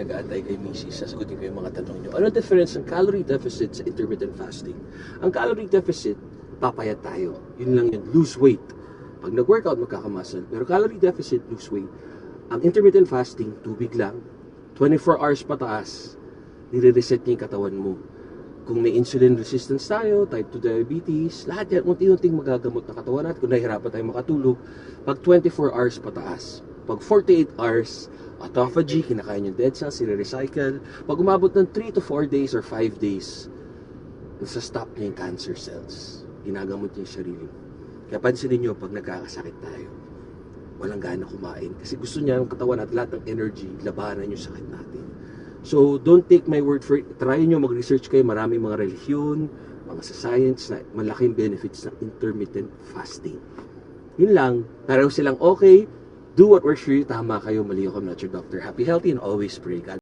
nag-aantay kay Mrs. Sasagutin ko yung mga tanong nyo. Ano ang difference ng calorie deficit sa intermittent fasting? Ang calorie deficit, papayat tayo. Yun lang yun, lose weight. Pag nag-workout, magkakamuscle. Pero calorie deficit, lose weight. Ang intermittent fasting, tubig lang. 24 hours pataas, nire-reset niya yung katawan mo. Kung may insulin resistance tayo, type 2 diabetes, lahat yan, unti-unting magagamot na katawan natin. Kung nahihirapan tayo makatulog, pag 24 hours pataas. Pag 48 hours, autophagy, kinakain yung dead cells, sire-recycle. Pag umabot ng 3 to 4 days or 5 days, nasa-stop niya yung cancer cells. Ginagamot niya yung sarili. Kaya pansinin niyo, pag nagkakasakit tayo, walang gana kumain. Kasi gusto niya ng katawan at lahat ng energy, labanan yung sakit natin. So, don't take my word for it. Try nyo mag-research kayo. Maraming mga relihiyon, mga sa science na malaking benefits ng intermittent fasting. Yun lang. Pareho silang okay. Do what works for you. Tama kayo. Mali ako. I'm not your doctor. Happy, healthy, and always pray. God